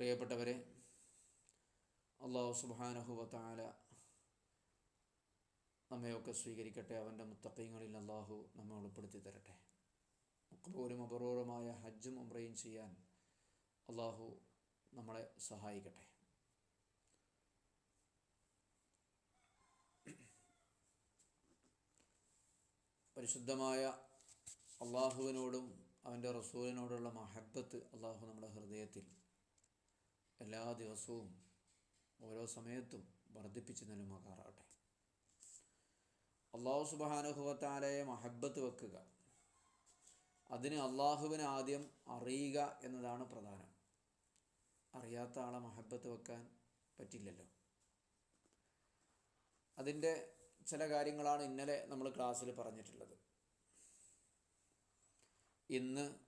പ്രിയപ്പെട്ടവരെ അള്ളാഹു സുബാനഹുവത്താല നമ്മയൊക്കെ സ്വീകരിക്കട്ടെ. അവന്റെ മുത്തക്കൈങ്ങളിൽ അള്ളാഹു നമ്മെ ഉൾപ്പെടുത്തി തരട്ടെ. മക്ബൂലും അപൂർവമായ ഹജ്ജും ഉംറയും ചെയ്യാൻ അള്ളാഹു നമ്മളെ സഹായിക്കട്ടെ. പരിശുദ്ധമായ അള്ളാഹുവിനോടും അവന്റെ റസൂലിനോടുള്ള മഹബത്ത് അള്ളാഹു നമ്മുടെ ഹൃദയത്തിൽ എല്ലാ ദിവസവും ഓരോ സമയത്തും വർദ്ധിപ്പിച്ച് നൽകുമാറാകട്ടെ അള്ളാഹു സുബാനുഭവത്താലയെ മഹബത്ത് വെക്കുക. അതിന് അള്ളാഹുവിനെ ആദ്യം അറിയുക എന്നതാണ് പ്രധാനം. അറിയാത്ത ആളെ മഹബത്ത് വെക്കാൻ പറ്റില്ലല്ലോ. അതിന്റെ ചില കാര്യങ്ങളാണ് ഇന്നലെ നമ്മൾ ക്ലാസ്സിൽ പറഞ്ഞിട്ടുള്ളത്. ഇന്ന്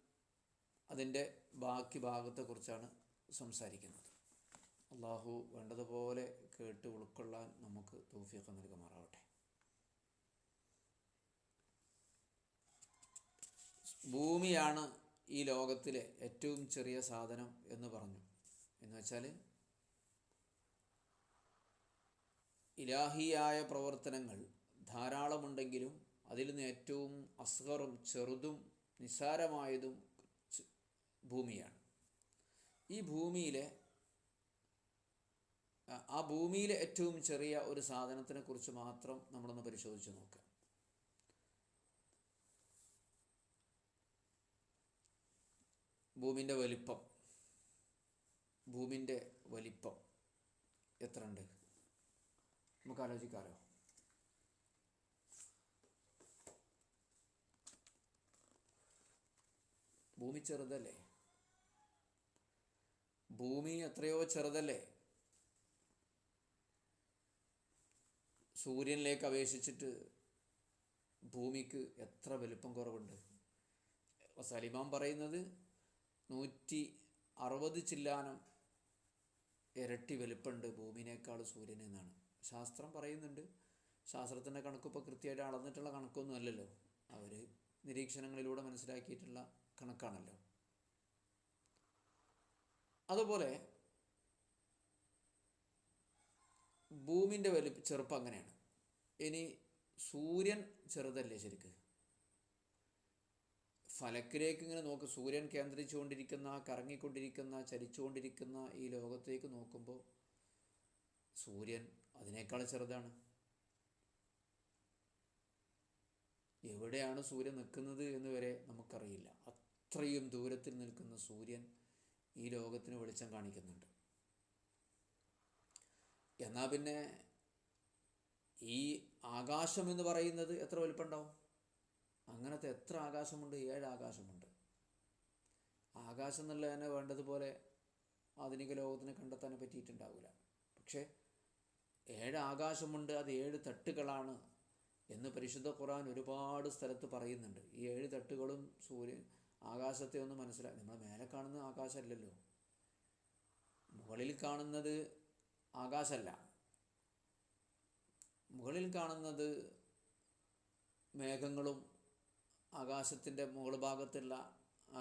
അതിന്റെ ബാക്കി ഭാഗത്തെക്കുറിച്ചാണ് സംസാരിക്കുന്നത്. അള്ളാഹു വേണ്ടതുപോലെ കേട്ട് ഉൾക്കൊള്ളാൻ നമുക്ക് തൗഫീഖ് നൽകുമാറാവട്ടെ. ഭൂമിയാണ് ഈ ലോകത്തിലെ ഏറ്റവും ചെറിയ സാധനം എന്ന് പറഞ്ഞു. എന്ന് വെച്ചാൽ ഇലാഹിയായ പ്രവർത്തനങ്ങൾ ധാരാളമുണ്ടെങ്കിലും അതിൽ നിന്ന് ഏറ്റവും അസ്ഹറും ചെറുതും നിസാരമായതും ഭൂമിയാണ്. ഈ ഭൂമിയിലെ ആ ഭൂമിയിലെ ഏറ്റവും ചെറിയ ഒരു സാധനത്തിനെ കുറിച്ച് മാത്രം നമ്മളൊന്ന് പരിശോധിച്ച് നോക്കാം. ഭൂമിന്റെ വലിപ്പം. ഭൂമിന്റെ വലിപ്പം എത്ര ഉണ്ട് നമുക്ക് ആലോചിക്കാമല്ലോ ഭൂമി ചെറുതല്ലേ? ഭൂമി എത്രയോ ചെറുതല്ലേ? സൂര്യനിലേക്ക് അപേക്ഷിച്ചിട്ട് ഭൂമിക്ക് എത്ര വലിപ്പം കുറവുണ്ട്? സലിമാൻ പറയുന്നത് നൂറ്റി അറുപത് ചില്ലാനം ഇരട്ടി വലിപ്പമുണ്ട് ഭൂമിനേക്കാൾ സൂര്യന് എന്നാണ്. ശാസ്ത്രം പറയുന്നുണ്ട്. ശാസ്ത്രത്തിന്റെ കണക്കിപ്പോൾ കൃത്യമായിട്ട് അളന്നിട്ടുള്ള കണക്കൊന്നും അല്ലല്ലോ. അവർ നിരീക്ഷണങ്ങളിലൂടെ മനസ്സിലാക്കിയിട്ടുള്ള കണക്കാണല്ലോ. അതുപോലെ ഭൂമിന്റെ വലിപ്പ ചെറുപ്പം അങ്ങനെയാണ്. ഇനി സൂര്യൻ ചെറുതല്ലേ ശരിക്ക്? ഫലക്കിലേക്ക് ഇങ്ങനെ നോക്ക്. സൂര്യൻ കേന്ദ്രിച്ചുകൊണ്ടിരിക്കുന്ന കറങ്ങിക്കൊണ്ടിരിക്കുന്ന ചലിച്ചുകൊണ്ടിരിക്കുന്ന ഈ ലോകത്തേക്ക് നോക്കുമ്പോൾ സൂര്യൻ അതിനേക്കാൾ ചെറുതാണ്. എവിടെയാണ് സൂര്യൻ നിൽക്കുന്നത് എന്ന് വരെ നമുക്കറിയില്ല. അത്രയും ദൂരത്തിൽ നിൽക്കുന്ന സൂര്യൻ ഈ ലോകത്തിന് വെളിച്ചം കാണിക്കുന്നുണ്ട്. എന്നാൽ പിന്നെ ഈ ആകാശം എന്ന് പറയുന്നത് എത്ര വലിപ്പമുണ്ടാവും? അങ്ങനത്തെ എത്ര ആകാശമുണ്ട്? ഏഴ് ആകാശമുണ്ട്. ആകാശം എന്നുള്ളതിനെ വേണ്ടതുപോലെ ആധുനിക ലോകത്തിന് കണ്ടെത്താൻ പറ്റിയിട്ടുണ്ടാവില്ല. പക്ഷേ ഏഴ് ആകാശമുണ്ട് അത് ഏഴ് തട്ടുകളാണ് എന്ന് പരിശുദ്ധ ഖുറാൻ ഒരുപാട് സ്ഥലത്ത് പറയുന്നുണ്ട്. ഈ ഏഴ് തട്ടുകളും സൂര്യൻ ആകാശത്തെ ഒന്ന് മനസ്സിലാക്കി നമ്മൾ മേലെ കാണുന്ന ആകാശമല്ലല്ലോ മുകളിൽ കാണുന്നത് ആകാശമല്ല മുകളിൽ കാണുന്നത് മേഘങ്ങളും ആകാശത്തിന്റെ മുകൾ ഭാഗത്തുള്ള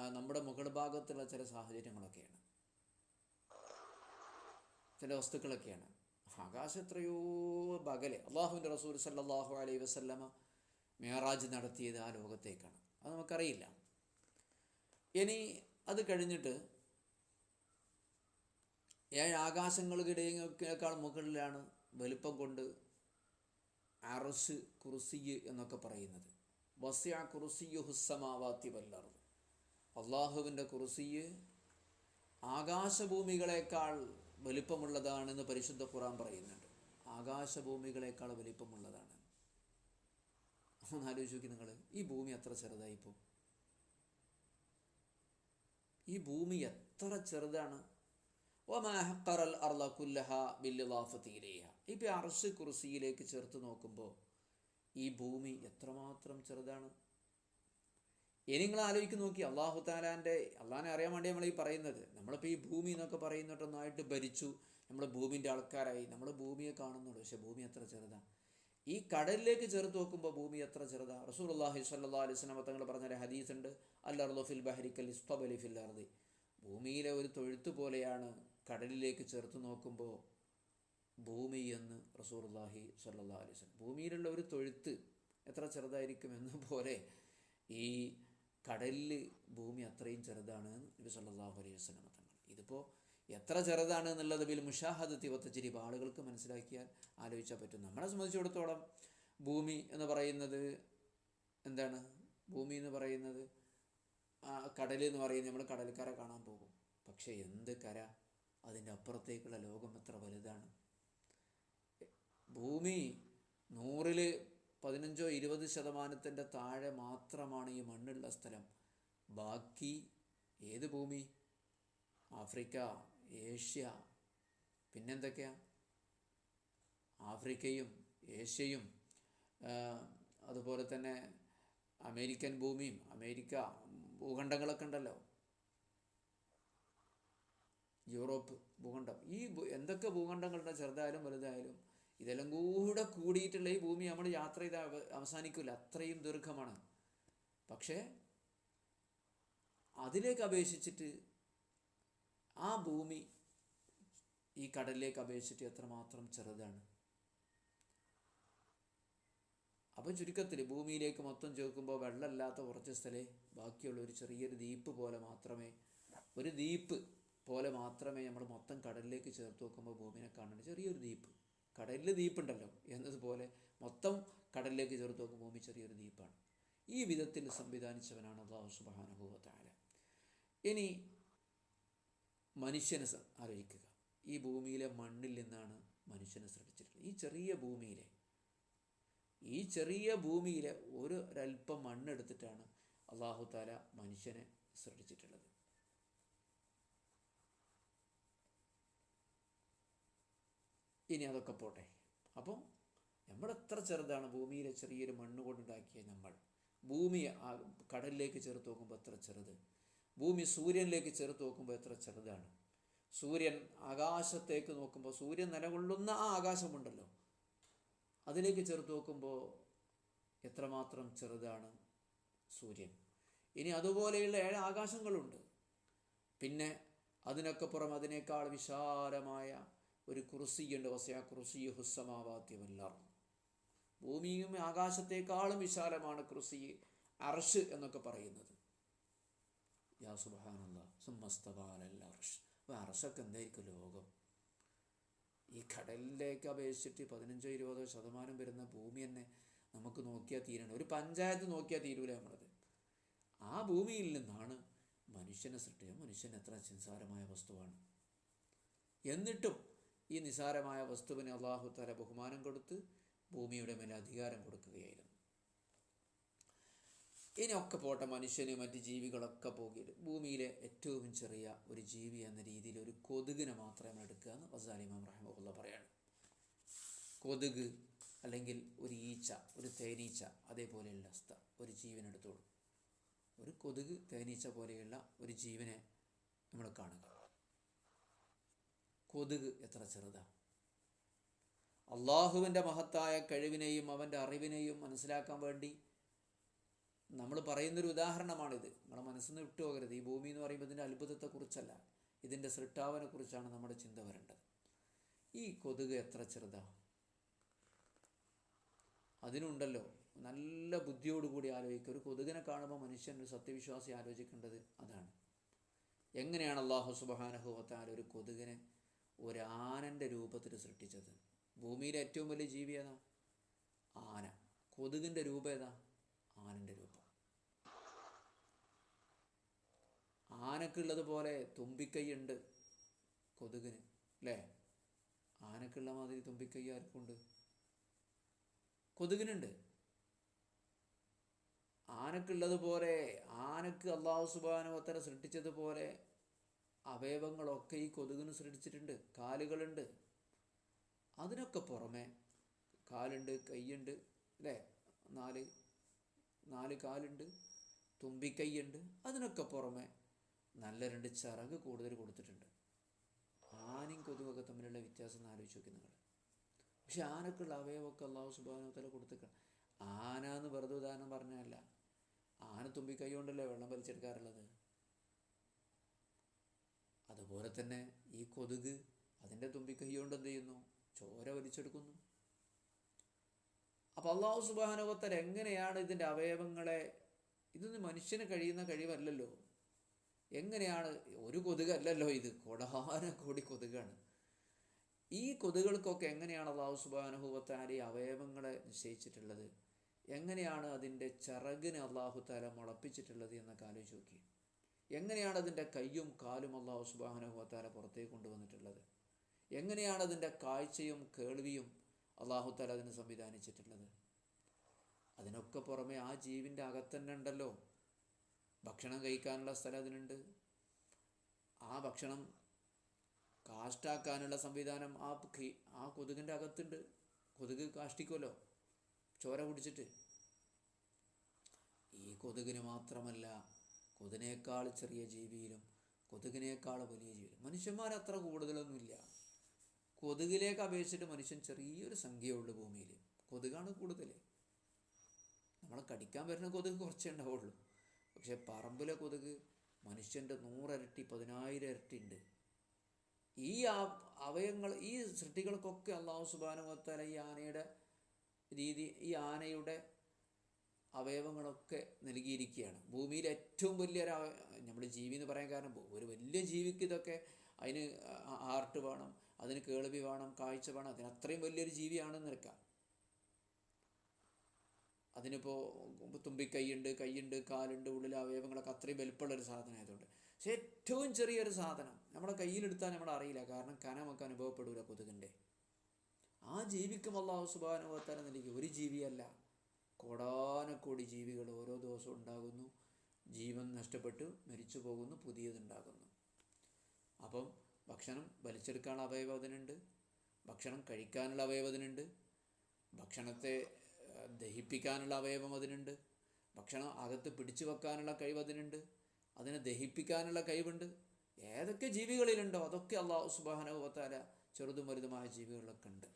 നമ്മുടെ മുകൾ ഭാഗത്തുള്ള ചില സാഹചര്യങ്ങളൊക്കെയാണ്. ചില വസ്തുക്കളൊക്കെയാണ്. ആകാശം എത്രയോ ബകലെ അള്ളാഹുവിന്റെ റസൂൽ സല്ലാഹു അലൈ വസല്ലമ മേറാജ് നടത്തിയത് ആ ലോകത്തേക്കാണ്. അത് നമുക്കറിയില്ല. ഇനി അത് കഴിഞ്ഞിട്ട് ഏഴ് ആകാശങ്ങൾക്കിടയേക്കാൾ മുകളിലാണ് വലിപ്പം കൊണ്ട് അറസ് കുറുസിയ് എന്നൊക്കെ പറയുന്നത്. വസ്യ കുറുസിയു ഹുസ്സമാവാത്തി വല്ലറും അള്ളാഹുവിന്റെ കുറുസിയ് ആകാശഭൂമികളെക്കാൾ വലിപ്പമുള്ളതാണെന്ന് പരിശുദ്ധ ഖുറാൻ പറയുന്നുണ്ട്. ആകാശഭൂമികളേക്കാൾ വലിപ്പമുള്ളതാണ്. ഒന്ന് ആലോചിച്ച് നോക്കി നിങ്ങൾ ഈ ഭൂമി അത്ര ചെറുതായിപ്പോൾ ഈ ഭൂമി എത്ര ചെറുതാണ്? ഒമാഹക്കറൽ അർല കുല്ലഹ അർസ് ചേർത്ത് നോക്കുമ്പോൾ ഈ ഭൂമി എത്രമാത്രം ചെറുതാണ്? ഇനി നിങ്ങൾ ആലോചിച്ച് നോക്കി അള്ളാഹു താലാന്റെ അള്ളാഹിനെ അറിയാൻ വേണ്ടി നമ്മൾ ഈ പറയുന്നത്. നമ്മളിപ്പോൾ ഈ ഭൂമി എന്നൊക്കെ പറയുന്നിട്ടൊന്നായിട്ട് ഭരിച്ചു നമ്മൾ ഭൂമിന്റെ ആൾക്കാരായി നമ്മൾ ഭൂമിയെ കാണുന്നുള്ളൂ. പക്ഷെ ഭൂമി എത്ര ചെറുതാണ്? ഈ കടലിലേക്ക് ചേർത്ത് നോക്കുമ്പോൾ ഭൂമി എത്ര ചെറുതാണ്? റസൂൽ അള്ളാഹി സല്ലാ അലൈഹി സ്വലം തങ്ങൾ പറഞ്ഞൊരു ഹദീസ് ഉണ്ട്. അല്ലർഫിൽ ബഹരിക്കൽ ഇസ്തബലി ഫിൽ അർദി. ഭൂമിയിലെ ഒരു തൊഴുത്ത് പോലെയാണ് കടലിലേക്ക് ചേർത്ത് നോക്കുമ്പോൾ ഭൂമി എന്ന് റസൂർല്ലാഹി സല്ലാ അലൈഹി വസല്ലം. ഭൂമിയിലുള്ള ഒരു തൊഴുത്ത് എത്ര ചെറുതായിരിക്കും എന്ന പോലെ ഈ കടലിൽ ഭൂമി അത്രയും ചെറുതാണ് നബി സല്ലാഹു അലൈഹി വസല്ലം തങ്ങൾ. ഇതിപ്പോൾ എത്ര ചെറുതാണ് എന്നുള്ളത് ബിൽ മുഷാഹദത്തി വത്തച്ചിരി ആളുകൾക്ക് മനസ്സിലാക്കിയാൽ ആലോചിച്ചാൽ പറ്റും. നമ്മളെ സംബന്ധിച്ചിടത്തോളം ഭൂമി എന്ന് പറയുന്നത് എന്താണ്? ഭൂമി എന്ന് പറയുന്നത് കടൽ എന്ന് പറയുന്നത് നമ്മൾ കടൽക്കര കാണാൻ പോകും. പക്ഷേ എന്ത് കര? അതിന്റെ അപ്പുറത്തേക്കുള്ള ലോകം എത്ര വലുതാണ്? ഭൂമി നൂറിൽ പതിനഞ്ചോ ഇരുപത് ശതമാനത്തിന്റെ താഴെ മാത്രമാണ് ഈ മണ്ണുള്ള സ്ഥലം. ബാക്കി ഏത് ഭൂമി? ആഫ്രിക്ക ഏഷ്യ പിന്നെന്തൊക്കെയാ? ആഫ്രിക്കയും ഏഷ്യയും അതുപോലെ തന്നെ അമേരിക്കൻ ഭൂമിയും അമേരിക്ക ഭൂഖണ്ഡങ്ങളൊക്കെ ഉണ്ടല്ലോ. യൂറോപ്പ് ഭൂഖണ്ഡം. ഈ എന്തൊക്കെ ഭൂഖണ്ഡങ്ങളുണ്ട്? ചെറുതായാലും വലുതായാലും ഇതെല്ലാം കൂടെ കൂടിയിട്ടുള്ള ഈ ഭൂമി നമ്മൾ യാത്ര ചെയ്ത് അവ- അവസാനിക്കില്ല അത്രയും ദീർഘമാണ്. പക്ഷേ അതിലേക്ക് അപേക്ഷിച്ചിട്ട് ആ ഭൂമി ഈ കടലിലേക്ക് അപേക്ഷിച്ചിട്ട് എത്രമാത്രം ചെറുതാണ്? അപ്പോൾ ചുരുക്കത്തിൽ ഭൂമിയിലേക്ക് മൊത്തം ചേർക്കുമ്പോൾ വെള്ളമില്ലാത്ത കുറച്ച് സ്ഥലേ ബാക്കിയുള്ള ഒരു ചെറിയൊരു ദ്വീപ് പോലെ മാത്രമേ ഒരു ദ്വീപ് പോലെ മാത്രമേ നമ്മൾ മൊത്തം കടലിലേക്ക് ചേർത്ത് നോക്കുമ്പോൾ ഭൂമിനെ കാണുന്നത് ചെറിയൊരു ദ്വീപ്. കടലിൽ ദ്വീപുണ്ടല്ലോ എന്നതുപോലെ മൊത്തം കടലിലേക്ക് ചേർത്ത് നോക്കുമ്പോൾ ഭൂമി ചെറിയൊരു ദ്വീപാണ്. ഈ വിധത്തിൽ സംവിധാനിച്ചവനാണ് അള്ളാഹു സുബാനുഭവത്താല ഇനി മനുഷ്യനെ ആലോചിക്കുക ഈ ഭൂമിയിലെ മണ്ണിൽ നിന്നാണ് മനുഷ്യനെ സൃഷ്ടിച്ചിട്ടുള്ളത് ഈ ചെറിയ ഭൂമിയിലെ ഈ ചെറിയ ഭൂമിയിലെ ഒരു ഒരല്പം മണ്ണെടുത്തിട്ടാണ് അള്ളാഹു താല മനുഷ്യനെ സൃഷ്ടിച്ചിട്ടുള്ളത്. ഇനി അതൊക്കെ പോട്ടെ. അപ്പോൾ നമ്മൾ എത്ര ചെറുതാണ് ഭൂമിയിലെ ചെറിയൊരു മണ്ണ് കൊണ്ടുണ്ടാക്കിയ നമ്മൾ ഭൂമി കടലിലേക്ക് ചേർത്ത് നോക്കുമ്പോൾ എത്ര ചെറുത്? ഭൂമി സൂര്യനിലേക്ക് ചേർത്ത് നോക്കുമ്പോൾ എത്ര ചെറുതാണ്. സൂര്യൻ ആകാശത്തേക്ക് നോക്കുമ്പോൾ സൂര്യൻ നിലകൊള്ളുന്ന ആ ആകാശമുണ്ടല്ലോ. അതിലേക്ക് ചേർത്ത് നോക്കുമ്പോൾ എത്രമാത്രം ചെറുതാണ് സൂര്യൻ. ഇനി അതുപോലെയുള്ള ഏഴ് ആകാശങ്ങളുണ്ട്. പിന്നെ അതിനൊക്കെ പുറം അതിനേക്കാൾ വിശാലമായ ഒരു കുറുസിയുണ്ട് വസയ കുറുസി ഹുസ്സമാവാദ്യമല്ലാർ ഭൂമിയും ആകാശത്തേക്കാളും വിശാലമാണ് കുറുസി അർഷ് എന്നൊക്കെ പറയുന്നത്. യാ സുബാനുള്ള സുമസ്തബാലല്ല അർഷ്. അപ്പോൾ എന്തായിരിക്കും ലോകം? ഈ കടലിലേക്ക് അപേക്ഷിച്ചിട്ട് പതിനഞ്ചോ ഇരുപതോ ശതമാനം വരുന്ന ഭൂമി തന്നെ നമുക്ക് നോക്കിയാൽ തീരണം. ഒരു പഞ്ചായത്ത് നോക്കിയാൽ തീരൂല നമ്മളത്. ആ ഭൂമിയിൽ നിന്നാണ് മനുഷ്യനെ സൃഷ്ടിച്ചത്. മനുഷ്യൻ എത്ര നിസ്സാരമായ വസ്തുവാണ്. എന്നിട്ടും ഈ നിസാരമായ വസ്തുവിന് അള്ളാഹു തല ബഹുമാനം കൊടുത്ത് ഭൂമിയുടെ മേലെ അധികാരം കൊടുക്കുകയായിരുന്നു. ഇനിയൊക്കെ പോട്ടെ മനുഷ്യന് മറ്റ് ജീവികളൊക്കെ പോകില്ല ഭൂമിയിലെ ഏറ്റവും ചെറിയ ഒരു ജീവി എന്ന രീതിയിൽ ഒരു കൊതുകിനെ മാത്രമേ എടുക്കുക എന്ന് വസാലിമാം റഹ്മുള്ള പറയാണ്. കൊതുക് അല്ലെങ്കിൽ ഒരു ഈച്ച ഒരു തേനീച്ച അതേപോലെയുള്ള അവസ്ഥ ഒരു ജീവനെടുത്തോളൂ ഒരു കൊതുക് തേനീച്ച പോലെയുള്ള ഒരു ജീവനെ നമ്മൾ കാണുക. കൊതുക് എത്ര ചെറുതാണ് അള്ളാഹുവിന്റെ മഹത്തായ കഴിവിനെയും അവന്റെ അറിവിനെയും മനസ്സിലാക്കാൻ വേണ്ടി നമ്മൾ പറയുന്നൊരു ഉദാഹരണമാണിത്. നമ്മളെ മനസ്സിൽ നിന്ന് വിട്ടുപോകരുത് ഈ ഭൂമി എന്ന് പറയുമ്പോൾ ഇതിന്റെ അത്ഭുതത്തെക്കുറിച്ചല്ല. ഇതിന്റെ സൃഷ്ടാവനെക്കുറിച്ചാണ് നമ്മുടെ ചിന്ത വരേണ്ടത്. ഈ കൊതുക് എത്ര ചെറുതാണ് അതിനുണ്ടല്ലോ. നല്ല ബുദ്ധിയോടുകൂടി ആലോചിക്കുക. ഒരു കൊതുകിനെ കാണുമ്പോൾ മനുഷ്യൻ ഒരു സത്യവിശ്വാസി ആലോചിക്കേണ്ടത് അതാണ്. എങ്ങനെയാണ് അള്ളാഹു സുബാനഹുവത്താൽ ഒരു കൊതുകിനെ ഒരു ആനന്റെ രൂപത്തിൽ സൃഷ്ടിച്ചത്? ഭൂമിയിലെ ഏറ്റവും വലിയ ജീവി ഏതാ? ആന. കൊതുകിന്റെ രൂപം ഏതാ? ആനന്റെ രൂപം. ആനക്കുള്ളത് പോലെ തുമ്പിക്കൈയുണ്ട് കൊതുകിന് അല്ലേ ആനക്കുള്ള മാതിരി തുമ്പിക്കൈ ആർക്കുണ്ട്? കൊതുകിനുണ്ട്. ആനക്കുള്ളത് പോലെ ആനക്ക് അള്ളാഹു സുബാനുവത്തര സൃഷ്ടിച്ചതുപോലെ അവയവങ്ങളൊക്കെ ഈ കൊതുകിന് സൃഷ്ടിച്ചിട്ടുണ്ട്. കാലുകളുണ്ട്. അതിനൊക്കെ പുറമെ കാലുണ്ട് കൈയുണ്ട് അല്ലേ നാല് നാല് കാലുണ്ട് തുമ്പിക്കൈയുണ്ട്. അതിനൊക്കെ പുറമെ നല്ല രണ്ട് ചിറക് കൂടുതൽ കൊടുത്തിട്ടുണ്ട്. ആനയും കൊതുകൊക്കെ തമ്മിലുള്ള വ്യത്യാസം എന്ന് ആലോചിച്ച് നോക്കി നിങ്ങൾ പക്ഷെ ആനക്കുള്ള അവയവമൊക്കെ അള്ളാഹു സുബാനത്തല കൊടുത്തേക്കണം ആന എന്ന് വെറുതെ ഉദാഹരണം പറഞ്ഞതല്ല. ആന തുമ്പി കൊണ്ടല്ലേ വെള്ളം വലിച്ചെടുക്കാറുള്ളത്? അതുപോലെ തന്നെ ഈ കൊതുക് അതിന്റെ തുമ്പിക്കൈ കൊണ്ട് എന്ത് ചെയ്യുന്നു? ചോര വലിച്ചെടുക്കുന്നു. അപ്പോൾ അള്ളാഹു സുബാനുഭവത്തൽ എങ്ങനെയാണ് ഇതിന്റെ അവയവങ്ങളെ ഇതൊന്നും മനുഷ്യന് കഴിയുന്ന കഴിവല്ലല്ലോ. എങ്ങനെയാണ്? ഒരു കൊതുകല്ലല്ലോ ഇത്. കൊടാന കോടി കൊതുകാണ്. ഈ കൊതുകൾക്കൊക്കെ എങ്ങനെയാണ് അള്ളാഹു സുബാനുഭവത്താരി അവയവങ്ങളെ നിശ്ചയിച്ചിട്ടുള്ളത്? എങ്ങനെയാണ് അതിന്റെ ചിറകിന് അള്ളാഹു താല മുളപ്പിച്ചിട്ടുള്ളത് എന്നൊക്കെ ആലോചിച്ച് നോക്കി. എങ്ങനെയാണ് അതിന്റെ കയ്യും കാലും അള്ളാഹു സുബാനുഭവത്താല പുറത്തേക്ക് കൊണ്ടുവന്നിട്ടുള്ളത്? എങ്ങനെയാണ് അതിന്റെ കാഴ്ചയും കേൾവിയും അള്ളാഹു താല അതിന് സംവിധാനിച്ചിട്ടുള്ളത്? അതിനൊക്കെ പുറമെ ആ ജീവിന്റെ അകത്തന്നെ ഉണ്ടല്ലോ. ഭക്ഷണം കഴിക്കാനുള്ള സ്ഥലം അതിനുണ്ട്. ആ ഭക്ഷണം കാഷ്ടാക്കാനുള്ള സംവിധാനം ആ ആ കൊതുകിന്റെ അകത്തുണ്ട്. കൊതുക് കാഷ്ടിക്കുമല്ലോ. ചോര കുടിച്ചിട്ട്. ഈ കൊതുകിന് മാത്രമല്ല കൊതുകിനേക്കാൾ ചെറിയ ജീവിയിലും കൊതുകിനേക്കാൾ വലിയ ജീവിയിലും. മനുഷ്യന്മാർ അത്ര കൂടുതലൊന്നുമില്ല കൊതുകിലേക്ക് അപേക്ഷിച്ചിട്ട് മനുഷ്യൻ ചെറിയൊരു സംഖ്യയുള്ളൂ ഭൂമിയിൽ. കൊതുകാണ് കൂടുതൽ നമ്മളെ കടിക്കാൻ വരുന്ന കൊതുക് കുറച്ചേ ഉണ്ടാവുള്ളൂ. പക്ഷെ പറമ്പിലെ കൊതുക് മനുഷ്യന്റെ നൂറരട്ടി പതിനായിരം ഇരട്ടി ഉണ്ട്. ഈ അവയങ്ങൾ ഈ സൃഷ്ടികൾക്കൊക്കെ അള്ളാഹു സുബാനുവത്തല ഈ ആനയുടെ രീതി ഈ ആനയുടെ അവയവങ്ങളൊക്കെ നൽകിയിരിക്കുകയാണ്. ഭൂമിയിൽ ഏറ്റവും വലിയൊരു നമ്മൾ ജീവി എന്ന് പറയാൻ കാരണം ഒരു വലിയ ജീവിക്ക് ഇതൊക്കെ അതിന് ആർട്ട് വേണം അതിന് കേൾവി വേണം കാഴ്ച വേണം അതിന് അത്രയും വലിയൊരു ജീവിയാണെന്ന് നിൽക്കാം അതിനിപ്പോൾ തുമ്പിക്കൈയുണ്ട് കൈയുണ്ട് കാലുണ്ട് ഉള്ളിൽ അവയവങ്ങളൊക്കെ അത്രയും വലുപ്പമുള്ള ഒരു സാധനം ആയതുകൊണ്ട്. പക്ഷേ ഏറ്റവും ചെറിയൊരു സാധനം നമ്മുടെ കയ്യിലെടുത്താൽ നമ്മൾ അറിയില്ല. കാരണം കനമൊക്കെ അനുഭവപ്പെടില്ല കൊതുകിന്റെ. ആ ജീവിക്കും അള്ളാഹു സുബാനുഭവത്താല നൽകി. ഒരു ജീവിയല്ല. കോടാനക്കോടി ജീവികൾ ഓരോ ദിവസവും ഉണ്ടാകുന്നു. ജീവൻ നഷ്ടപ്പെട്ട് മരിച്ചു പോകുന്നു പുതിയതുണ്ടാകുന്നു അപ്പം ഭക്ഷണം വലിച്ചെടുക്കാനുള്ള അവയവം അതിനുണ്ട്. ഭക്ഷണം കഴിക്കാനുള്ള അവയവം അതിനുണ്ട്. ഭക്ഷണത്തെ ദഹിപ്പിക്കാനുള്ള അവയവം അതിനുണ്ട്. ഭക്ഷണം അകത്ത് പിടിച്ചു വെക്കാനുള്ള കഴിവ് അതിനുണ്ട്. അതിനെ ദഹിപ്പിക്കാനുള്ള കഴിവുണ്ട്. ഏതൊക്കെ ജീവികളിലുണ്ടോ അതൊക്കെ അള്ളാഹു സുബാനുഭവത്താല ചെറുതും വലുതുമായ ജീവികളിലൊക്കെ ഉണ്ട്.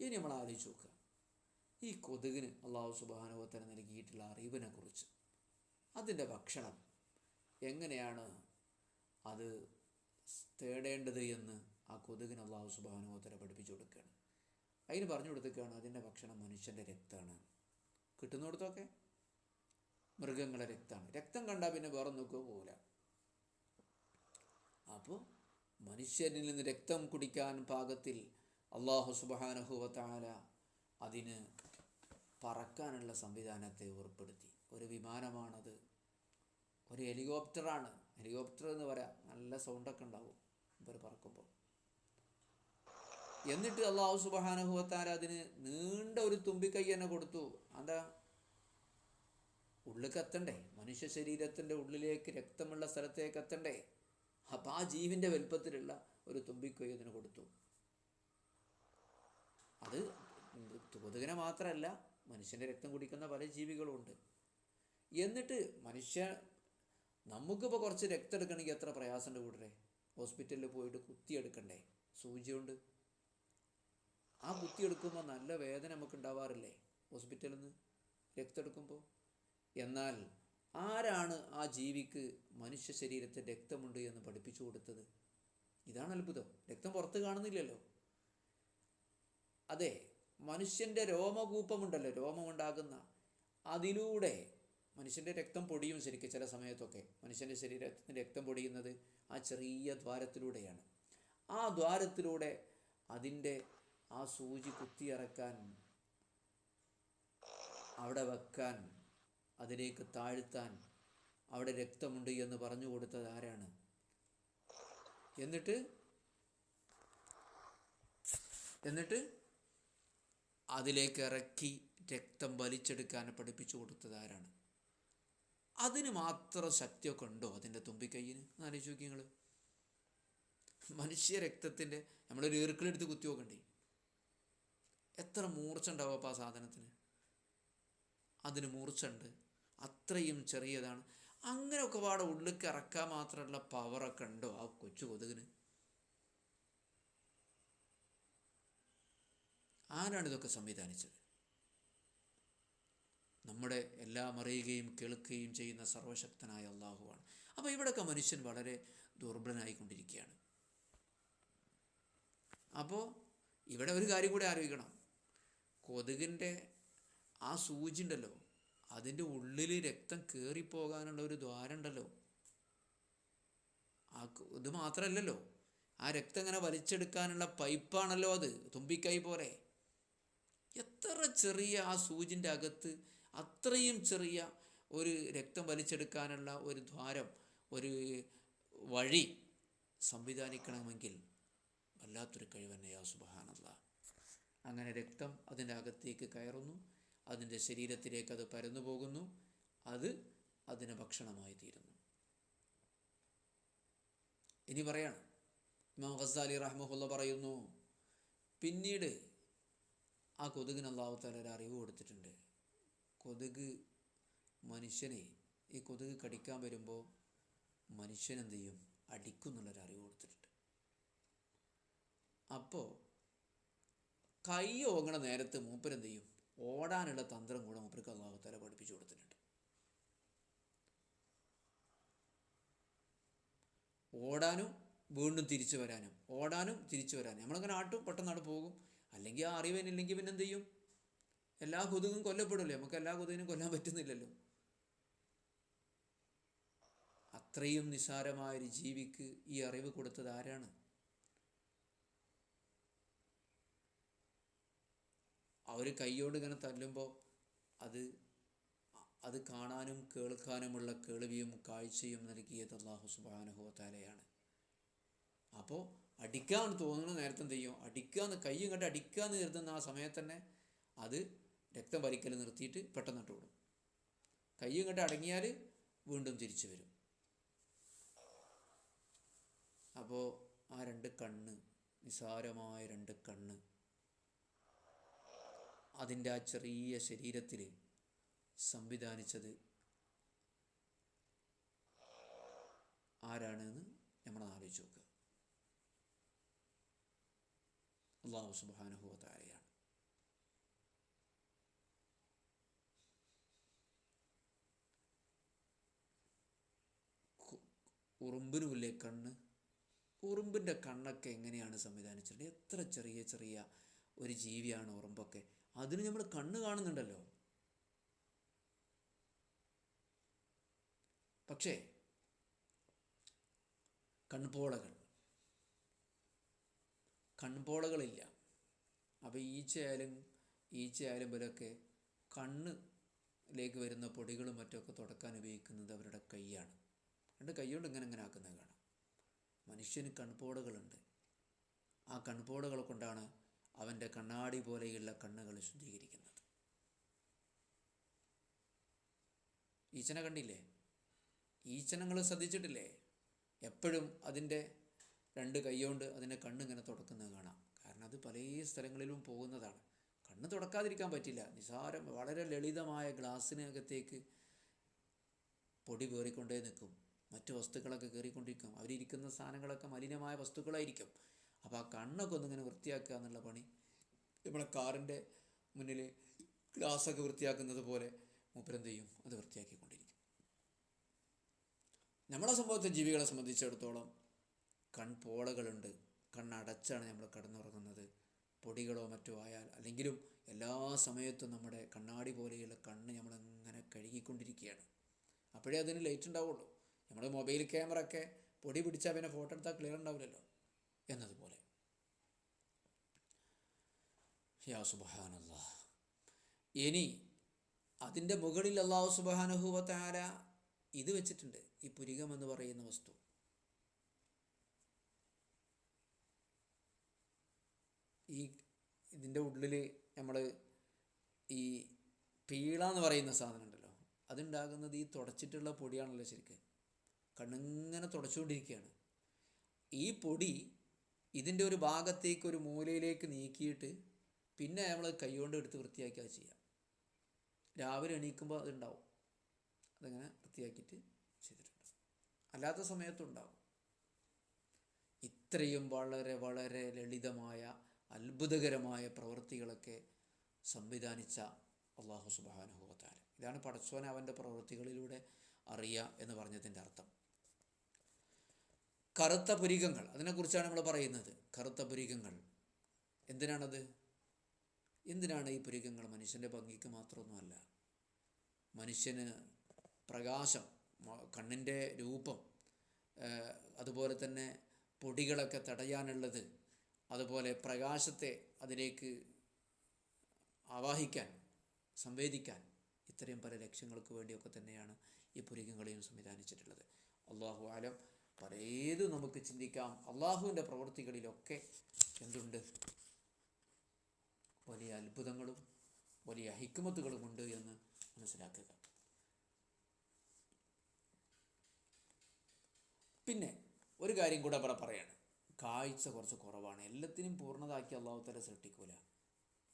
ഇനി നമ്മൾ ആലോചിച്ച് നോക്കുക. ഈ കൊതുകിന് അള്ളാഹു സുബാനുഭവത്തിന് നൽകിയിട്ടുള്ള അറിവിനെ കുറിച്ച്. അതിന്റെ ഭക്ഷണം എങ്ങനെയാണ് അത് തേടേണ്ടത് എന്ന് ആ കൊതുകിന് അള്ളാഹു സുബാനുഭവത്തിനെ പഠിപ്പിച്ചു കൊടുക്കുകയാണ്. അതിന് പറഞ്ഞു കൊടുത്തേക്കാണ് അതിന്റെ ഭക്ഷണം മനുഷ്യന്റെ രക്തമാണ്. കിട്ടുന്നിടത്തൊക്കെ മൃഗങ്ങളെ രക്തമാണ്. രക്തം കണ്ടാൽ പിന്നെ വേറെ നോക്കുക പോകില്ല അപ്പോൾ മനുഷ്യരിൽ നിന്ന് രക്തം കുടിക്കാൻ പാകത്തിൽ അള്ളാഹു സുബാനഹുവത്താല അതിന് പറക്കാനുള്ള സംവിധാനത്തെ ഏർപ്പെടുത്തി. ഒരു വിമാനമാണത്. ഒരു ഹെലികോപ്റ്ററാണ്. ഹെലികോപ്റ്റർ എന്ന് പറയാം. നല്ല സൗണ്ടൊക്കെ ഉണ്ടാവും ഇവർ പറക്കുമ്പോൾ. എന്നിട്ട് അള്ളാഹു സുബാനുഭവത്താൽ അതിന് നീണ്ട ഒരു തുമ്പിക്കൈ തന്നെ കൊടുത്തു. എന്താ ഉള്ളിലേക്ക് എത്തണ്ടേ? മനുഷ്യ ശരീരത്തിന്റെ ഉള്ളിലേക്ക് രക്തമുള്ള സ്ഥലത്തേക്ക് എത്തണ്ടേ? അപ്പം ആ ജീവിന്റെ വലുപ്പത്തിലുള്ള ഒരു തുമ്പിക്കൈ അതിന് കൊടുത്തു. അത് കൊതുകിനെ മാത്രമല്ല മനുഷ്യന്റെ രക്തം കുടിക്കുന്ന പല ജീവികളും ഉണ്ട്. എന്നിട്ട് മനുഷ്യ നമുക്കിപ്പോൾ കുറച്ച് രക്തം എടുക്കണമെങ്കിൽ എത്ര പ്രയാസമുണ്ട് കൂട്ടരെ? ഹോസ്പിറ്റലിൽ പോയിട്ട് കുത്തിയെടുക്കണ്ടേ? സൂചി കൊണ്ട് കുത്തി എടുക്കുമ്പോൾ നല്ല വേദന നമുക്ക് ഉണ്ടാവാറില്ലേ ഹോസ്പിറ്റലിൽ നിന്ന് രക്തമെടുക്കുമ്പോൾ എന്നാൽ ആരാണ് ആ ജീവിക്ക് മനുഷ്യ ശരീരത്തിൽ രക്തമുണ്ട് എന്ന് പഠിപ്പിച്ചു കൊടുത്തത്? ഇതാണ് അത്ഭുതം. രക്തം പുറത്ത് കാണുന്നില്ലല്ലോ. അതെ മനുഷ്യന്റെ രോമകൂപ്പമുണ്ടല്ലോ. രോമമുണ്ടാകുന്ന അതിലൂടെ മനുഷ്യന്റെ രക്തം പൊടിയും ശരിക്കും ചില സമയത്തൊക്കെ. മനുഷ്യന്റെ ശരീരത്തിന് രക്തം പൊടിയുന്നത് ആ ചെറിയ ദ്വാരത്തിലൂടെയാണ്. ആ ദ്വാരത്തിലൂടെ അതിന്റെ ആ സൂചി കുത്തിയിറക്കാൻ അവിടെ വെക്കാൻ അതിലേക്ക് താഴ്ത്താൻ അവിടെ രക്തമുണ്ട് എന്ന് പറഞ്ഞു കൊടുത്തത് ആരാണ്? എന്നിട്ട് എന്നിട്ട് അതിലേക്ക് ഇറക്കി രക്തം വലിച്ചെടുക്കാൻ പഠിപ്പിച്ചു കൊടുത്തത് ആരാണ്? അതിന് മാത്രം ശക്തിയൊക്കെ ഉണ്ടോ അതിന്റെ തുമ്പിക്കൈയിന്? എന്നാലോചിച്ച് നോക്കി നിങ്ങൾ മനുഷ്യ രക്തത്തിന്റെ നമ്മളൊരു ഈർക്കിലെടുത്ത് കുത്തി നോക്കണ്ടേ എത്ര മൂർച്ച ഉണ്ടാവും അപ്പോൾ ആ സാധനത്തിന്? അതിന് മൂർച്ചുണ്ട് അത്രയും ചെറിയതാണ്. അങ്ങനെയൊക്കെ പാടെ ഉള്ളിലേക്ക് ഇറക്കാൻ മാത്രമുള്ള പവറൊക്കെ ഉണ്ടോ? ആ കൊച്ചു കൊതുകിന്. ആരാണ് ഇതൊക്കെ സംവിധാനിച്ചത്? നമ്മുടെ എല്ലാം അറിയുകയും കേൾക്കുകയും ചെയ്യുന്ന സർവശക്തനായ അള്ളാഹുവാണ്. അപ്പോൾ ഇവിടെയൊക്കെ മനുഷ്യൻ വളരെ ദുർബലനായിക്കൊണ്ടിരിക്കുകയാണ്. അപ്പോൾ ഇവിടെ ഒരു കാര്യം കൂടി ആലോചിക്കണം. കൊതുകിന്റെ ആ സൂചി ഉണ്ടല്ലോ അതിന്റെ ഉള്ളിൽ രക്തം കയറിപ്പോകാനുള്ള ഒരു ദ്വാരം ഉണ്ടല്ലോ. ആ ഇത് മാത്രമല്ലല്ലോ ആ രക്തം ഇങ്ങനെ വലിച്ചെടുക്കാനുള്ള പൈപ്പാണല്ലോ അത് തുമ്പിക്കൈ പോലെ. എത്ര ചെറിയ ആ സൂചിന്റെ അകത്ത് അത്രയും ചെറിയ ഒരു രക്തം വലിച്ചെടുക്കാനുള്ള ഒരു ദ്വാരം ഒരു വഴി സംവിധാനിക്കണമെങ്കിൽ വല്ലാത്തൊരു കഴിവ് സുബഹാനല്ല. അങ്ങനെ രക്തം അതിന്റെ അകത്തേക്ക് കയറുന്നു. അതിന്റെ ശരീരത്തിലേക്ക് അത് പരന്നു പോകുന്നു. അത് അതിന് ഭക്ഷണമായി തീരുന്നു. ഇനി പറയാണ്. ഇമാം ഖസാലി റഹ്മുല്ല പറയുന്നു പിന്നീട് ആ കൊതുകിന് അള്ളാഹു താല ഒരു അറിവ് കൊടുത്തിട്ടുണ്ട്. കൊതുക് മനുഷ്യനെ ഈ കൊതുക് കടിക്കാൻ വരുമ്പോൾ മനുഷ്യനെന്ത് ചെയ്യും? അടിക്കുന്നുള്ളൊരു അറിവ് കൊടുത്തിട്ടുണ്ട്. അപ്പോൾ കൈ ഓങ്ങണ നേരത്ത് മൂപ്പരെന്ത് ചെയ്യും? ഓടാനുള്ള തന്ത്രം കൂടെ മൂപ്പർക്ക് അള്ളാഹുത്താല പഠിപ്പിച്ചു കൊടുത്തിട്ടുണ്ട്. ഓടാനും വീണ്ടും തിരിച്ചു വരാനും ഓടാനും തിരിച്ചു വരാനും. നമ്മളങ്ങനെ ആട്ടും പെട്ടെന്ന് അവിടെ പോകും. അല്ലെങ്കിൽ ആ അറിവനില്ലെങ്കിൽ പിന്നെ എന്ത് ചെയ്യും? എല്ലാ കൊതുകും കൊല്ലപ്പെടില്ലേ നമുക്ക് എല്ലാ കൊതുകിനും കൊല്ലാൻ പറ്റുന്നില്ലല്ലോ. അത്രയും നിസ്സാരമായൊരു ജീവിക്ക് ഈ അറിവ് കൊടുത്തത് ആരാണ്? അവർ കൈയോട് ഇങ്ങനെ തല്ലുമ്പോൾ അത് അത് കാണാനും കേൾക്കാനുമുള്ള കേൾവിയും കാഴ്ചയും നൽകിയത് അള്ളാഹു സുബാനുഭവത്താലയാണ് അപ്പോൾ അടിക്കാൻ തോന്നുന്ന നേരത്തെ എന്ത് ചെയ്യും? അടിക്കാന്ന് കൈ കണ്ട് അടിക്കാന്ന് കരുതുന്ന ആ സമയത്ത് തന്നെ അത് രക്തം വലിക്കൽ നിർത്തിയിട്ട് പെട്ടെന്ന് ഇട്ട് കയ്യും കണ്ട് അടങ്ങിയാൽ വീണ്ടും തിരിച്ചു വരും. അപ്പോൾ ആ രണ്ട് കണ്ണ് നിസാരമായ രണ്ട് കണ്ണ് അതിന്റെ ആ ചെറിയ ശരീരത്തിൽ സംവിധാനിച്ചത് ആരാണെന്ന് നമ്മൾ ആലോചിച്ച് നോക്കുക. അള്ളാഹു സുബാനുഭവത്താരെയാണ് ഉറുമ്പിനുമില്ലേ കണ്ണ്? ഉറുമ്പിന്റെ കണ്ണൊക്കെ എങ്ങനെയാണ് സംവിധാനിച്ചിട്ടുണ്ട് എത്ര ചെറിയ ചെറിയ ഒരു ജീവിയാണ് ഉറുമ്പൊക്കെ? അതിന് നമ്മൾ കണ്ണ് കാണുന്നുണ്ടല്ലോ. പക്ഷേ കൺപോളകൾ. കൺപോളകളില്ല. അപ്പോൾ ഈച്ചയായാലും ഈച്ചയായാലും ഇവരൊക്കെ കണ്ണിലേക്ക് വരുന്ന പൊടികളും മറ്റൊക്കെ തുടക്കാൻ ഉപയോഗിക്കുന്നത് അവരുടെ കൈയാണ്. രണ്ട് കൈകൊണ്ട് ഇങ്ങനെ ഇങ്ങനെ ആക്കുന്നത് കാണാം. മനുഷ്യന് കൺപോളകളുണ്ട്. ആ കൺപോളകൾ കൊണ്ടാണ് അവന്റെ കണ്ണാടി പോലെയുള്ള കണ്ണുകൾ ശുദ്ധീകരിക്കുന്നത്. ഈച്ചനെ കണ്ടില്ലേ? ഈച്ചനങ്ങൾ ശ്രദ്ധിച്ചിട്ടില്ലേ? എപ്പോഴും അതിന്റെ രണ്ട് കൈകൊണ്ട് അതിന്റെ കണ്ണിങ്ങനെ തുടക്കുന്നത് കാണാം. കാരണം അത് പല സ്ഥലങ്ങളിലും പോകുന്നതാണ്. കണ്ണ് തുടക്കാതിരിക്കാൻ പറ്റില്ല. നിസാരം വളരെ ലളിതമായ ഗ്ലാസ്സിനകത്തേക്ക് പൊടി കയറിക്കൊണ്ടേ നിൽക്കും. മറ്റു വസ്തുക്കളൊക്കെ കയറിക്കൊണ്ടിരിക്കും. അവരിയ്ക്കുന്ന സാധനങ്ങളൊക്കെ മലിനമായ വസ്തുക്കളായിരിക്കും. അപ്പോൾ ആ കണ്ണൊക്കെ ഒന്നിങ്ങനെ വൃത്തിയാക്കുക എന്നുള്ള പണി നമ്മളെ കാറിന്റെ മുന്നിൽ ഗ്ലാസ്സൊക്കെ വൃത്തിയാക്കുന്നത് പോലെ മൂപ്പരെന്ത് ചെയ്യും? അത് വൃത്തിയാക്കിക്കൊണ്ടിരിക്കും. നമ്മളെ സംഭവത്തെ ജീവികളെ സംബന്ധിച്ചിടത്തോളം കൺപോളകളുണ്ട്. കണ്ണടച്ചാണ് നമ്മൾ കടന്നുറങ്ങുന്നത്. പൊടികളോ മറ്റോ ആയാൽ അല്ലെങ്കിലും എല്ലാ സമയത്തും നമ്മുടെ കണ്ണാടി പോലെയുള്ള കണ്ണ് നമ്മളിങ്ങനെ കഴുകിക്കൊണ്ടിരിക്കുകയാണ്. അപ്പോഴേ അതിന് ലൈറ്റ് ഉണ്ടാവുള്ളൂ. നമ്മുടെ മൊബൈൽ ക്യാമറ ഒക്കെ പൊടി പിടിച്ചാൽ പിന്നെ ഫോട്ടോ എടുത്താൽ ക്ലിയർ ഉണ്ടാവില്ലല്ലോ. എന്നതുപോലെ യാ സുബഹാനല്ല. ഇനി അതിന്റെ മുകളിൽ അള്ളാഹു സുബഹാനുഹൂവത്താര ഇത് വെച്ചിട്ടുണ്ട്. ഈ പുരികം എന്ന് പറയുന്ന വസ്തു. ഈ ഇതിന്റെ ഉള്ളിൽ നമ്മൾ ഈ പീള എന്ന് പറയുന്ന സാധനം ഉണ്ടല്ലോ. അതുണ്ടാകുന്നത് ഈ തുടച്ചിട്ടുള്ള പൊടിയാണല്ലോ ശരിക്ക്. കണ്ണിങ്ങനെ തുടച്ചുകൊണ്ടിരിക്കുകയാണ്. ഈ പൊടി ഇതിന്റെ ഒരു ഭാഗത്തേക്ക് ഒരു മൂലയിലേക്ക് നീക്കിയിട്ട് പിന്നെ നമ്മൾ കൈകൊണ്ട് എടുത്ത് വൃത്തിയാക്കി അത് ചെയ്യാം. രാവിലെ എണീക്കുമ്പോൾ അതുണ്ടാവും. അതങ്ങനെ വൃത്തിയാക്കിയിട്ട് ചെയ്തിട്ടുണ്ട്. അല്ലാത്ത സമയത്തും ഉണ്ടാവും. ഇത്രയും വളരെ വളരെ ലളിതമായ അത്ഭുതകരമായ പ്രവൃത്തികളൊക്കെ സംവിധാനിച്ച അള്ളാഹു സുബാനുഭവത്താൽ ഇതാണ് പടച്ചോനെ അവന്റെ പ്രവൃത്തികളിലൂടെ അറിയുക എന്ന് പറഞ്ഞതിന്റെ അർത്ഥം. കറുത്ത പുരികങ്ങൾ അതിനെക്കുറിച്ചാണ് നമ്മൾ പറയുന്നത്. കറുത്ത പുരികങ്ങൾ. എന്തിനാണത്? എന്തിനാണ് ഈ പുരികങ്ങൾ മനുഷ്യന്റെ ഭംഗിക്ക് മാത്രമൊന്നുമല്ല? മനുഷ്യന് പ്രകാശം കണ്ണിന്റെ രൂപം അതുപോലെ തന്നെ പൊടികളൊക്കെ തടയാനുള്ളത് അതുപോലെ പ്രകാശത്തെ അതിലേക്ക് ആവാഹിക്കാൻ സംവേദിക്കാൻ ഇത്രയും പല ലക്ഷ്യങ്ങൾക്ക് വേണ്ടിയൊക്കെ തന്നെയാണ് ഈ പുരികങ്ങളെയും സംവിധാനിച്ചിട്ടുള്ളത്. അള്ളാഹു ആലം പലതും നമുക്ക് ചിന്തിക്കാം. അള്ളാഹുവിന്റെ പ്രവൃത്തികളിലൊക്കെ എന്തുണ്ട്? വലിയ അത്ഭുതങ്ങളും വലിയ ഹിക്കുമത്തുകളും ഉണ്ട് എന്ന് മനസ്സിലാക്കുക. പിന്നെ ഒരു കാര്യം കൂടെ അവിടെ പറയാണ്. കാഴ്ച കുറച്ച് കുറവാണ്. എല്ലാത്തിനും പൂർണതാക്കി അള്ളാഹുത്തല തല സൃഷ്ടിക്കൂല.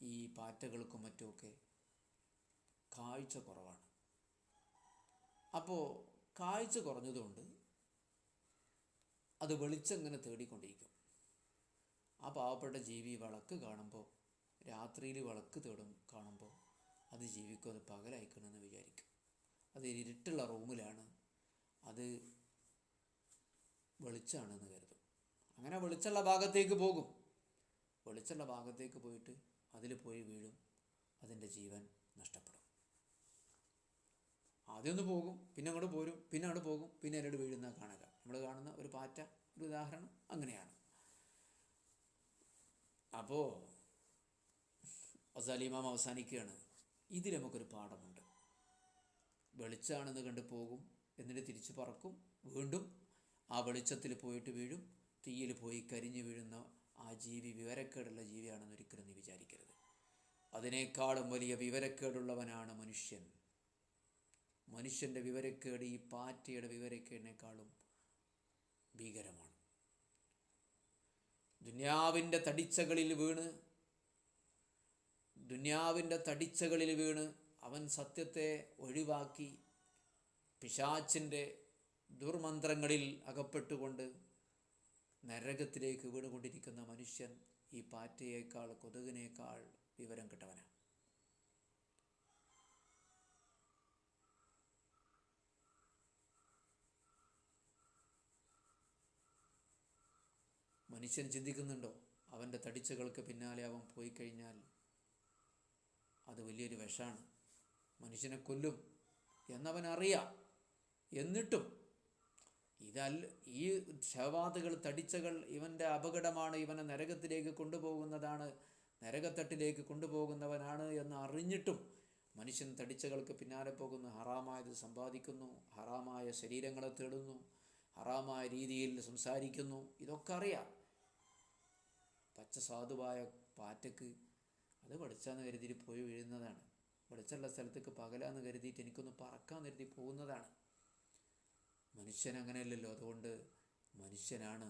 ഈ പാറ്റകൾക്കും മറ്റുമൊക്കെ കാഴ്ച കുറവാണ്. അപ്പോൾ കാഴ്ച കുറഞ്ഞതുകൊണ്ട് അത് വെളിച്ചം ഇങ്ങനെ തേടിക്കൊണ്ടിരിക്കും. ആ പാവപ്പെട്ട ജീവി വിളക്ക് കാണുമ്പോൾ രാത്രിയിൽ വിളക്ക് തേടും കാണുമ്പോൾ അത് ജീവിക്കും അത് പകലായിക്കണമെന്ന് വിചാരിക്കും. അത് ഇരുട്ടുള്ള റൂമിലാണ്. അത് വെളിച്ചമാണെന്ന് കരുതും. അങ്ങനെ വെളിച്ചുള്ള ഭാഗത്തേക്ക് പോകും. വെളിച്ചുള്ള ഭാഗത്തേക്ക് പോയിട്ട് അതിൽ പോയി വീഴും. അതിന്റെ ജീവൻ നഷ്ടപ്പെടും. ആദ്യം ഒന്ന് പോകും പിന്നെ അങ്ങോട്ട് പോരും പിന്നെ അങ്ങോട്ട് പോകും പിന്നെ അതിനോട് വീഴുന്ന കാണുക. നമ്മൾ കാണുന്ന ഒരു പാറ്റ ഒരു ഉദാഹരണം അങ്ങനെയാണ്. അപ്പോൾ അസാലിമാം അവസാനിക്കുകയാണ്. ഇതിൽ നമുക്കൊരു പാഠമുണ്ട്. വെളിച്ചാണെന്ന് കണ്ട് പോകും എന്നിട്ട് തിരിച്ചു പറക്കും. വീണ്ടും ആ വെളിച്ചത്തിൽ പോയിട്ട് വീഴും. തീയിൽ പോയി കരിഞ്ഞു വീഴുന്ന ആ ജീവി വിവരക്കേടുള്ള ജീവിയാണെന്ന് ഒരിക്കലും നീ വിചാരിക്കരുത്. അതിനേക്കാളും വലിയ വിവരക്കേടുള്ളവനാണ് മനുഷ്യൻ. മനുഷ്യന്റെ വിവരക്കേട് ഈ പാറ്റയുടെ വിവരക്കേടിനേക്കാളും ഭീകരമാണ്. ദുന്യാവിന്റെ തടിച്ചകളിൽ വീണ് ദുന്യാവിന്റെ തടിച്ചകളിൽ വീണ് അവൻ സത്യത്തെ ഒഴിവാക്കി പിശാച്ചിന്റെ ദുർമന്ത്രങ്ങളിൽ അകപ്പെട്ടുകൊണ്ട് നരകത്തിലേക്ക് വീണുകൊണ്ടിരിക്കുന്ന മനുഷ്യൻ ഈ പാറ്റയേക്കാൾ കൊതുകിനേക്കാൾ വിവരം കിട്ടവനാണ്. മനുഷ്യൻ ചിന്തിക്കുന്നുണ്ടോ? അവന്റെ തടിച്ചകൾക്ക് പിന്നാലെ അവൻ പോയി കഴിഞ്ഞാൽ അത് വലിയൊരു വിഷമാണ്. മനുഷ്യനെ കൊല്ലും എന്നവൻ അറിയാം എന്നിട്ടും ഇതല്ല ഈ ശവവാതുകൾ തടിച്ചകൾ ഇവന്റെ അപകടമാണ് ഇവനെ നരകത്തിലേക്ക് കൊണ്ടുപോകുന്നതാണ് നരകത്തട്ടിലേക്ക് കൊണ്ടുപോകുന്നവനാണ് എന്ന് അറിഞ്ഞിട്ടും മനുഷ്യൻ തടിച്ചകൾക്ക് പിന്നാലെ പോകുന്നു. ഹറാമായത് സമ്പാദിക്കുന്നു ഹറാമായ ശരീരങ്ങളെ തേടുന്നു ഹറാമായ രീതിയിൽ സംസാരിക്കുന്നു. ഇതൊക്കെ അറിയാം. പച്ച സാധുവായ പാറ്റക്ക് അത് പഠിച്ചാന്ന് കരുതിയിട്ട് പോയി വീഴുന്നതാണ്. വെളിച്ചമുള്ള സ്ഥലത്തേക്ക് പകലാന്ന് കരുതിയിട്ട് എനിക്കൊന്ന് പറക്കാൻ കരുതി പോകുന്നതാണ്. മനുഷ്യൻ അങ്ങനെയല്ലല്ലോ അതുകൊണ്ട് മനുഷ്യനാണ്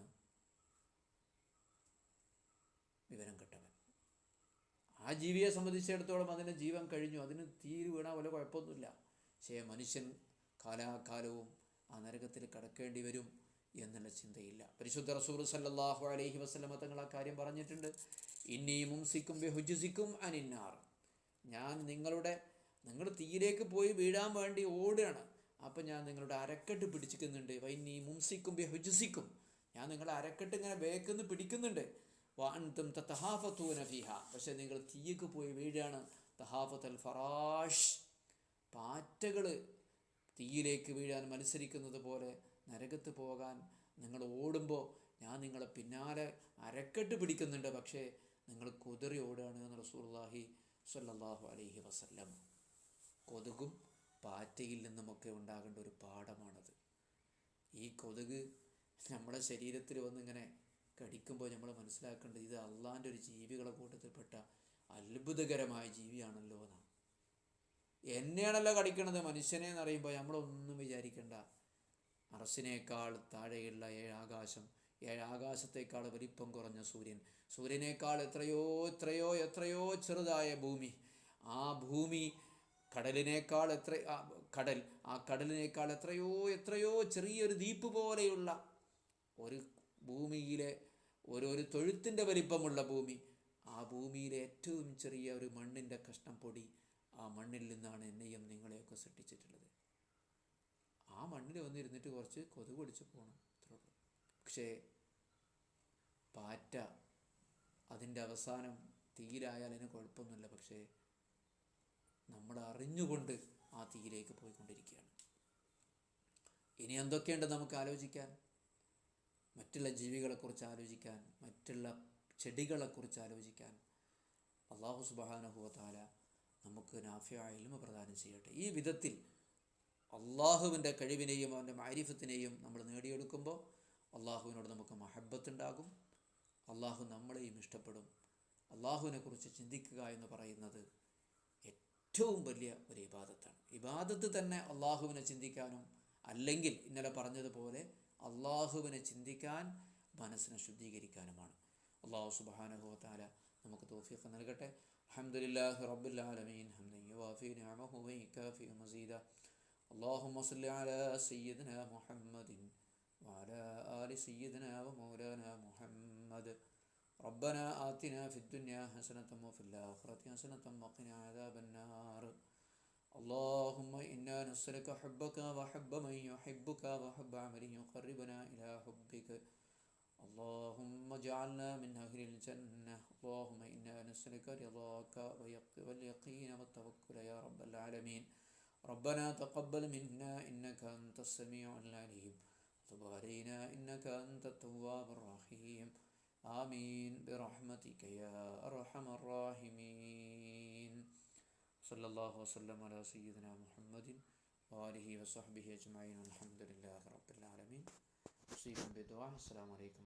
വിവരം കെട്ടവൻ. ആ ജീവിയെ സംബന്ധിച്ചിടത്തോളം അതിന് ജീവൻ കഴിഞ്ഞു. അതിന് തീരു വീണാൽ വല്ല കുഴപ്പമൊന്നുമില്ല. പക്ഷേ മനുഷ്യൻ കാലാകാലവും ആ നരകത്തിൽ കടക്കേണ്ടി വരും എന്നുള്ള ചിന്തയില്ല. പരിശുദ്ധ റസൂർ സല്ലാഹു അലൈഹി വസല്ലമ തങ്ങൾ ആ കാര്യം പറഞ്ഞിട്ടുണ്ട്. ഇന്നീ മുംസിക്കും ബെഹുജുസിക്കും അനിന്നാർ. ഞാൻ നിങ്ങളുടെ നിങ്ങൾ തീയിലേക്ക് പോയി വീഴാൻ വേണ്ടി ഓടുകയാണ്. അപ്പം ഞാൻ നിങ്ങളുടെ അരക്കെട്ട് പിടിച്ചിക്കുന്നുണ്ട്. വൈന്നി മുംസിക്കും ബെഹുജുസിക്കും. ഞാൻ നിങ്ങളുടെ അരക്കെട്ട് ഇങ്ങനെ ബേക്കുന്ന് പിടിക്കുന്നുണ്ട്. വാൻതും തഹാഫത്തൂന ഫിഹ. പക്ഷെ നിങ്ങൾ തീയ്ക്ക് പോയി വീഴാണ്. തഹാഫത്തൽ ഫറാഷ്. പാറ്റകൾ തീയിലേക്ക് വീഴാൻ മത്സരിക്കുന്നത് പോലെ നരകത്ത് പോകാൻ നിങ്ങൾ ഓടുമ്പോൾ ഞാൻ നിങ്ങളെ പിന്നാലെ അരക്കെട്ട് പിടിക്കുന്നുണ്ട്. പക്ഷേ നിങ്ങൾ കുതിറി ഓടുകയാണ് എന്ന് റസൂർലാഹി സ്വല്ലല്ലാഹു അലൈഹി വസല്ലം. കൊതുകും പാറ്റയിൽ നിന്നുമൊക്കെ ഉണ്ടാകേണ്ട ഒരു പാഠമാണത്. ഈ കൊതുക് നമ്മുടെ ശരീരത്തിൽ വന്നിങ്ങനെ കടിക്കുമ്പോൾ നമ്മൾ മനസ്സിലാക്കേണ്ടത് ഇത് അള്ളാന്റെ ഒരു ജീവികളെ കൂട്ടത്തിൽപ്പെട്ട അത്ഭുതകരമായ ജീവിയാണല്ലോ എന്നാണ്. എന്നെയാണല്ലോ കടിക്കണത് മനുഷ്യനെ എന്ന് പറയുമ്പോൾ നമ്മളൊന്നും വിചാരിക്കേണ്ട. അറസിനേക്കാൾ താഴെയുള്ള ഏഴാകാശം ഏഴാകാശത്തേക്കാൾ വലിപ്പം കുറഞ്ഞ സൂര്യൻ സൂര്യനേക്കാൾ എത്രയോ എത്രയോ എത്രയോ ചെറുതായ ഭൂമി. ആ ഭൂമി കടലിനേക്കാൾ എത്ര കടൽ ആ കടലിനേക്കാൾ എത്രയോ എത്രയോ ചെറിയൊരു ദീപ്പ് പോലെയുള്ള ഒരു ഭൂമിയിലെ ഒരു ഒരു തൊഴുത്തിന്റെ വലിപ്പമുള്ള ഭൂമി. ആ ഭൂമിയിലെ ഏറ്റവും ചെറിയ ഒരു മണ്ണിന്റെ കഷ്ണം പൊടി ആ മണ്ണിൽ നിന്നാണ് എന്നെയും നിങ്ങളെയൊക്കെ സൃഷ്ടിച്ചിട്ടുള്ളത്. ആ മണ്ണിൽ വന്നിരുന്നിട്ട് കുറച്ച് കൊതുക് പിടിച്ച് പോകണം അത്രേ ഉള്ളൂ. പക്ഷേ പാറ്റ അതിന്റെ അവസാനം തീരായാൽ അതിന് കുഴപ്പമൊന്നുമില്ല. പക്ഷേ നമ്മൾ അറിഞ്ഞുകൊണ്ട് ആ തീയിലേക്ക് പോയിക്കൊണ്ടിരിക്കുകയാണ്. ഇനി എന്തൊക്കെയുണ്ട് നമുക്ക് ആലോചിക്കാൻ? മറ്റുള്ള ജീവികളെക്കുറിച്ച് ആലോചിക്കാൻ മറ്റുള്ള ചെടികളെക്കുറിച്ച് ആലോചിക്കാൻ അള്ളാഹു സുബാനഹുവത്താല നമുക്ക് നാഫിയ ഇൽമ പ്രദാനം ചെയ്യട്ടെ. ഈ വിധത്തിൽ അള്ളാഹുവിന്റെ കഴിവിനെയും അവന്റെ മാരിഫത്തിനെയും നമ്മൾ നേടിയെടുക്കുമ്പോൾ അള്ളാഹുവിനോട് നമുക്ക് മഹബത്തുണ്ടാകും അള്ളാഹു നമ്മളെയും ഇഷ്ടപ്പെടും. അള്ളാഹുവിനെക്കുറിച്ച് ചിന്തിക്കുക എന്ന് പറയുന്നത് ഏറ്റവും വലിയ ഒരു ഇബാദത്താണ്. ഇബാദത്ത് തന്നെ അള്ളാഹുവിനെ ചിന്തിക്കാനും അല്ലെങ്കിൽ ഇന്നലെ പറഞ്ഞതുപോലെ അള്ളാഹുവിനെ ചിന്തിക്കാൻ മനസ്സിനെ ശുദ്ധീകരിക്കാനുമാണ്. അള്ളാഹു സുബാനുഭവത്താല നമുക്ക് തോഫിയൊക്കെ നൽകട്ടെ. അഹമ്മദില്ലാഹി റബ്ബുല്ലാലമീൻ മസീദ. അള്ളാഹു മുഹമ്മദിൻ وعلى آل سيدنا ومولانا محمد. ربنا آتنا في الدنيا حسنة وفي الآخرة حسنة وقنا عذاب النار. اللهم إنا نسألك حبك وحب من يحبك وحب عمل يقربنا إلى حبك. اللهم اجعلنا من أهل الجنة. اللهم إنا نسألك رضاك واليقين والتوكل يا رب العالمين. ربنا تقبل منا إنك أنت السميع العليم. تب علينا إنك أنت التواب الرحيم. آمين. برحمتك يا أرحم الراحمين. صلى الله وسلم على سيدنا محمد وآله وصحبه أجمعين. الحمد لله رب العالمين. أوصيكم بدعاء السلام عليكم.